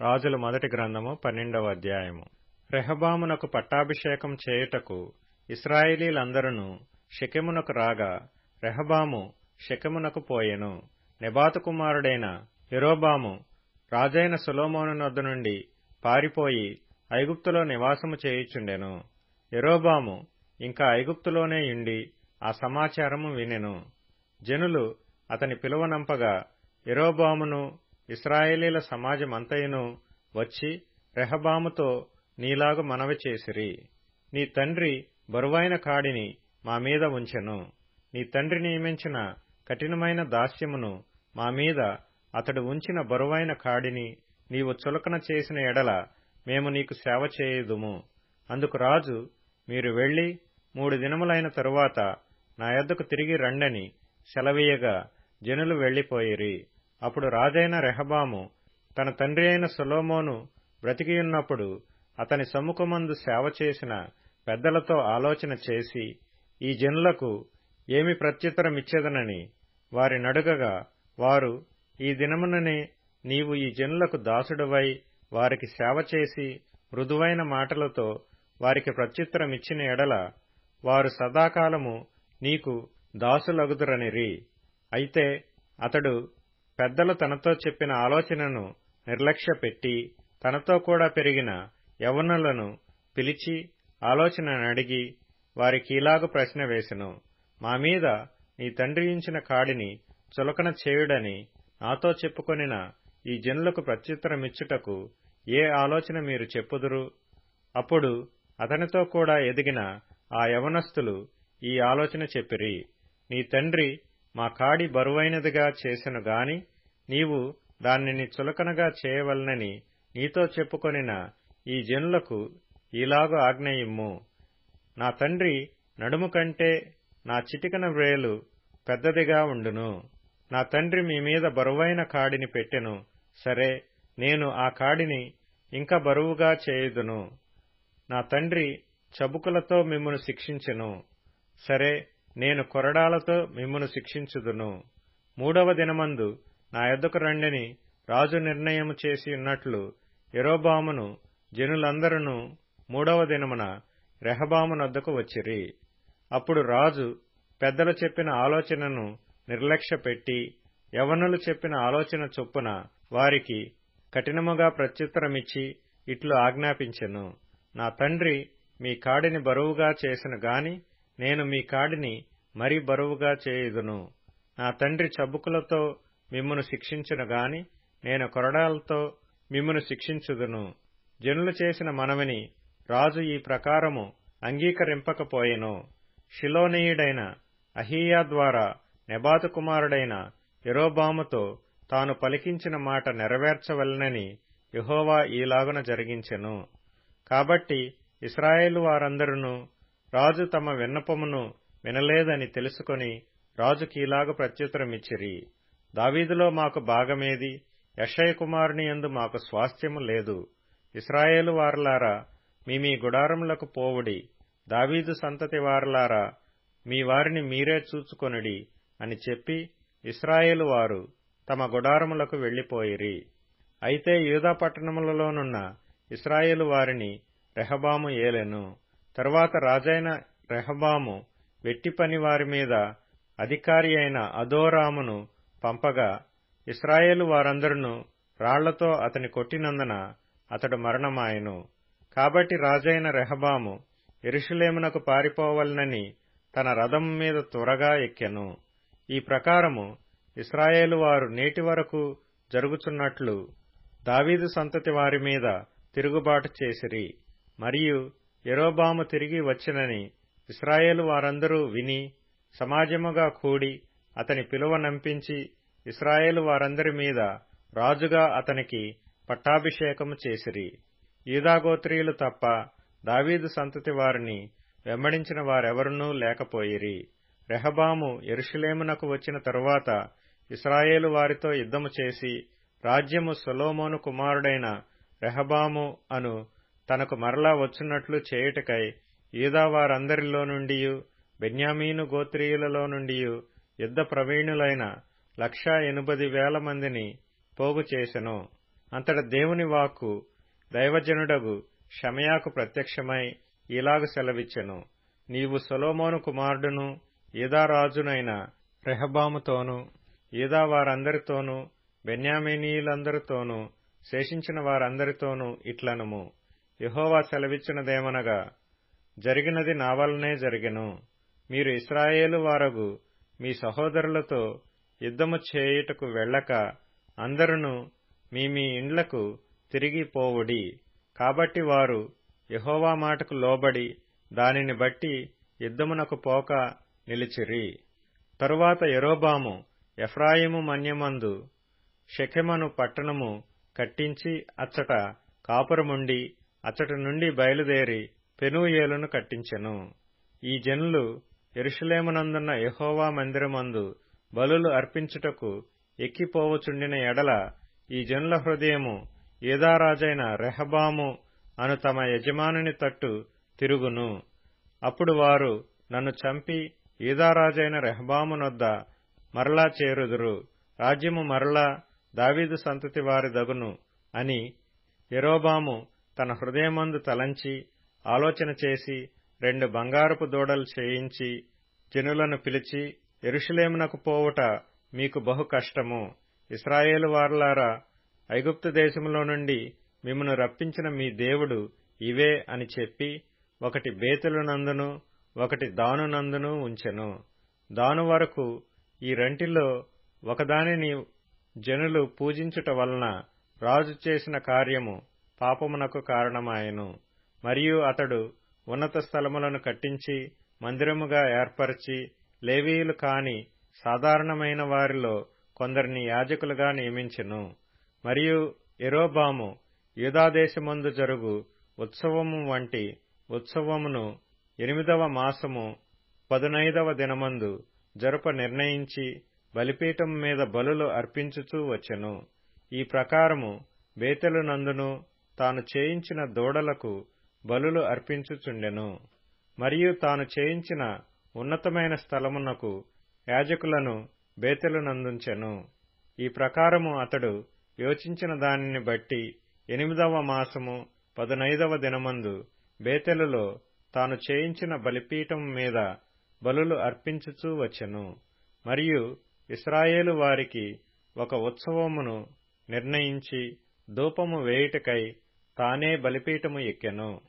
రాజుల మొదటి గ్రంథము పన్నెండవ అధ్యాయము. రెహబామునకు పట్టాభిషేకం చేయుటకు ఇస్రాయేలీలందరూ షెకెమునకు రాగా రెహబాము షెకెమునకు పోయెను. నెబాతు కుమారుడైన యెరోబాము రాజైన సొలొమోను నొద్ద నుండి పారిపోయి ఐగుప్తులో నివాసము చేయుచుండెను. ఎరోబాము ఇంకా ఐగుప్తులోనే ఉండి ఆ సమాచారము వినెను. జనులు అతని పిలువనంపగా ఎరోబామును ఇస్రాయేలీల సమాజమంతయును వచ్చి రెహబాముతో నీలాగు మనవి చేసిరి. నీ తండ్రి బరువైన కాడిని మా మీద ఉంచెను. నీ తండ్రి నియమించిన కఠినమైన దాస్యమును మా మీద అతడు ఉంచిన బరువైన కాడిని నీవు చులకన చేసిన ఎడల మేము నీకు సేవ చేయుదుము. అందుకు రాజు మీరు వెళ్ళి మూడు దినములైన తరువాత నా యొద్దకు తిరిగి రండని సెలవీయగా జనులు వెళ్ళిపోయిరి అప్పుడు రాజైన రెహబాము తన తండ్రి అయిన సొలోమోను బ్రతికియున్నప్పుడు అతని సముఖమందు సేవ చేసిన పెద్దలతో ఆలోచన చేసి ఈ జనులకు ఏమి ప్రత్యుత్తరమిచ్చేదనని వారి నడుగగా వారు ఈ దినముననే నీవు ఈ జనులకు దాసుడవై వారికి సేవ చేసి మృదువైన మాటలతో వారికి ప్రత్యుత్తరమిచ్చిన ఎడల వారు సదాకాలము నీకు దాసులగుదురనిరి. అయితే అతడు పెద్దలు తనతో చెప్పిన ఆలోచనను నిర్లక్ష్యపెట్టి తనతో కూడా పెరిగిన యవనులను పిలిచి ఆలోచనను అడిగి వారికి ఇలాగు ప్రశ్న వేసెను మా మీద నీ తండ్రి ఉంచిన కాడిని చులకన చేయుడని నాతో చెప్పుకొనిన ఈ జనులకు ప్రత్యుత్తరమిచ్చుటకు ఏ ఆలోచన మీరు చెప్పుదురు అప్పుడు అతనితో కూడా ఎదిగిన ఆ యవనస్తులు ఈ ఆలోచన చెప్పిరి నీ తండ్రి మా కాడి బరువైనదిగా చేసెను గాని నీవు దానిని చులకనగా చేయవలనని నీతో చెప్పుకొనిన ఈ జనులకు ఈలాగు ఆజ్ఞయిమ్ము నా తండ్రి నడుము కంటే నా చిటికన వ్రేలు పెద్దదిగా ఉండును. నా తండ్రి మీ మీద బరువైన కాడిని పెట్టెను. సరే నేను ఆ కాడిని ఇంకా బరువుగా చేయుదును. నా తండ్రి చబుకులతో మిమ్మను శిక్షించెను. సరే నేను కొరడాలతో మిమ్మును శిక్షించుదును. మూడవ దినమందు నా యొద్దకు రండిని రాజు నిర్ణయము చేసి ఉన్నట్లు ఎరోబామును జనులందరూ మూడవ దినమున రెహబామునొద్దకు వచ్చిరి. అప్పుడు రాజు పెద్దలు చెప్పిన ఆలోచనను నిర్లక్ష్యపెట్టి యవనులు చెప్పిన ఆలోచన చొప్పున వారికి కఠినముగా ప్రత్యుత్తరమిచ్చి ఇట్లు ఆజ్ఞాపించెను. నా తండ్రి మీ కాడిని బరువుగా చేసిన గాని నేను మీ కాడిని మరీ బరువుగా చేయుదును. నా తండ్రి చబుకులతో మిమ్మను శిక్షించును గాని నేను కొరడాలతో మిమ్మను శిక్షించుదును. జనులు చేసిన మనవిని రాజు ఈ ప్రకారము అంగీకరింపకపోయెను. షిలోనీయుడైన అహీయా ద్వారా నెబాతు కుమారుడైన యెరోబాముతో తాను పలికించిన మాట నెరవేర్చవలనని యహోవా ఈలాగున జరిగించెను. కాబట్టి ఇస్రాయేలు వారందరూ రాజు తమ విన్నపమును వినలేదని తెలుసుకొని రాజుకీలాగ ప్రత్యుత్తరమిచ్చిరి. దావీదులో మాకు భాగమేది యషయ కుమారుని యందు మాకు స్వాస్థ్యము లేదు. ఇస్రాయేలు వారలారా మీ మీ గుడారములకు పోవుడి. దావీదు సంతతి వారలారా మీ వారిని మీరే చూచుకొనుడి అని చెప్పి ఇస్రాయేలు వారు తమ గుడారములకు వెళ్ళిపోయిరి అయితే యూదా పట్టణములలోనున్న ఇస్రాయేలు వారిని రెహబాము ఏలెను. తరువాత రాజైన రెహబాము వెట్టిపని వారి మీద అధికారి అయిన అదోరామును పంపగా ఇస్రాయేలు వారందరును రాళ్ళతో అతని కొట్టినందున అతడు మరణమాయను. కాబట్టి రాజైన రెహబాము ఎరుషులేమునకు పారిపోవలనని తన రథం మీద త్వరగా ఎక్కెను. ఈ ప్రకారము ఇస్రాయేలు వారు నేటి వరకు జరుగుచున్నట్లు దావీదు సంతతి వారి మీద తిరుగుబాటు చేసిరి. మరియు ఎరోబాము తిరిగి వచ్చినని ఇస్రాయేలు వారందరూ విని సమాజముగా కూడి అతని పిలువ నంపించి ఇస్రాయేలు వారందరి మీద రాజుగా అతనికి పట్టాభిషేకము చేసిరి. యూదాగోత్రీయులు తప్ప దావీదు సంతతి వారిని వెంబడించిన వారెవరునూ లేకపోయిరి. రెహబాము ఎరుషులేమునకు వచ్చిన తరువాత ఇస్రాయేలు వారితో యుద్ధము చేసి రాజ్యము సొలోమోను కుమారుడైన రెహబాము అను తనకు మరలా వచ్చున్నట్లు చేయుటకై యూదా వారందరిలో నుండి బెన్యామీను గోత్రీయులలో నుండి యుద్ధ ప్రవీణులైన లక్షా ఎనుబది వేల మందిని పోగు చేసెను. అంతట దేవుని వాక్కు దైవజనుడగు షమయాకు ప్రత్యక్షమై ఇలాగు సెలవిచ్చెను. నీవు సొలోమోను కుమారుడును ఈదారాజునైన రెహబాముతోనూ ఈదా వారందరితోనూ బెన్యామీనీయులందరితోనూ శేషించిన వారందరితోనూ ఇట్లనుము. యహోవా సెలవిచ్చినదేమనగా జరిగినది నా వలనే జరిగెను. మీరు ఇస్రాయేలు వారగు మీ సహోదరులతో యుద్ధము చేయుటకు వెళ్ళక అందరును మీ మీ ఇండ్లకు తిరిగి పోవుడి. కాబట్టి వారు యహోవా మాటకు లోబడి దానిని బట్టి యుద్ధమునకు పోక నిలిచిరి. తరువాత యరోబాము ఎఫ్రాయిము మన్యమందు షెకెమను పట్టణము కట్టించి అచ్చట కాపురముండి అతడు నుండి బయలుదేరి పెనుయేలును కట్టించెను. ఈ జనులు ఎరుషులేమునందున్న యహోవా మందిరమందు బలులు అర్పించుటకు ఎక్కిపోవచుండిన ఎడల ఈ జనుల హృదయము ఏదారాజైన రెహబాము అను తమ యజమానుని తట్టు తిరుగును. అప్పుడు వారు నన్ను చంపి ఈదారాజైన రెహబామునొద్ద మరలా చేరుదురు. రాజ్యము మరలా దావీదు సంతతి వారి దగును అని ఎరోబాము తన హృదయమందు తలంచి ఆలోచన చేసి రెండు బంగారపు దూడలు చేయించి జనులను పిలిచి ఎరుషులేమునకు పోవుట మీకు బహు కష్టము. ఇస్రాయేలు వారలారా ఐగుప్తు దేశములో నుండి మిమ్మను రప్పించిన మీ దేవుడు ఇవే అని చెప్పి ఒకటి బేతులనందును ఒకటి దానునందును ఉంచెను. దాను వరకు ఈ రెంటిలో ఒకదానిని జనులు పూజించుట వలన రాజు చేసిన కార్యము పాపమునకు కారణమాయెను. మరియు అతడు ఉన్నత స్థలములను కట్టించి మందిరముగా ఏర్పరిచి లేవీయులు కాని సాధారణమైన వారిలో కొందరిని యాజకులుగా నియమించెను. మరియు ఎరోబాము యూదాదేశమందు జరుగు ఉత్సవము వంటి ఉత్సవమును ఎనిమిదవ మాసము పదునైదవ దినమందు జరుప నిర్ణయించి బలిపీఠం మీద బలులు అర్పించుచూ వచ్చెను. ఈ ప్రకారము బేతెలునందును తాను చేయించిన దూడలకు బలులు అర్పించుచుండెను. మరియు తాను చేయించిన ఉన్నతమైన స్థలమునకు యాజకులను బేతెలునందుంచెను. ఈ ప్రకారము అతడు యోచించిన దానిని బట్టి ఎనిమిదవ మాసము పదునైదవ దినమందు బేతెలులో తాను చేయించిన బలిపీఠం మీద బలులు అర్పించుచూ వచ్చెను. మరియు ఇస్రాయేలు వారికి ఒక ఉత్సవమును నిర్ణయించి ధూపము వేయుటకై తానే బలిపీఠము ఎక్కెను.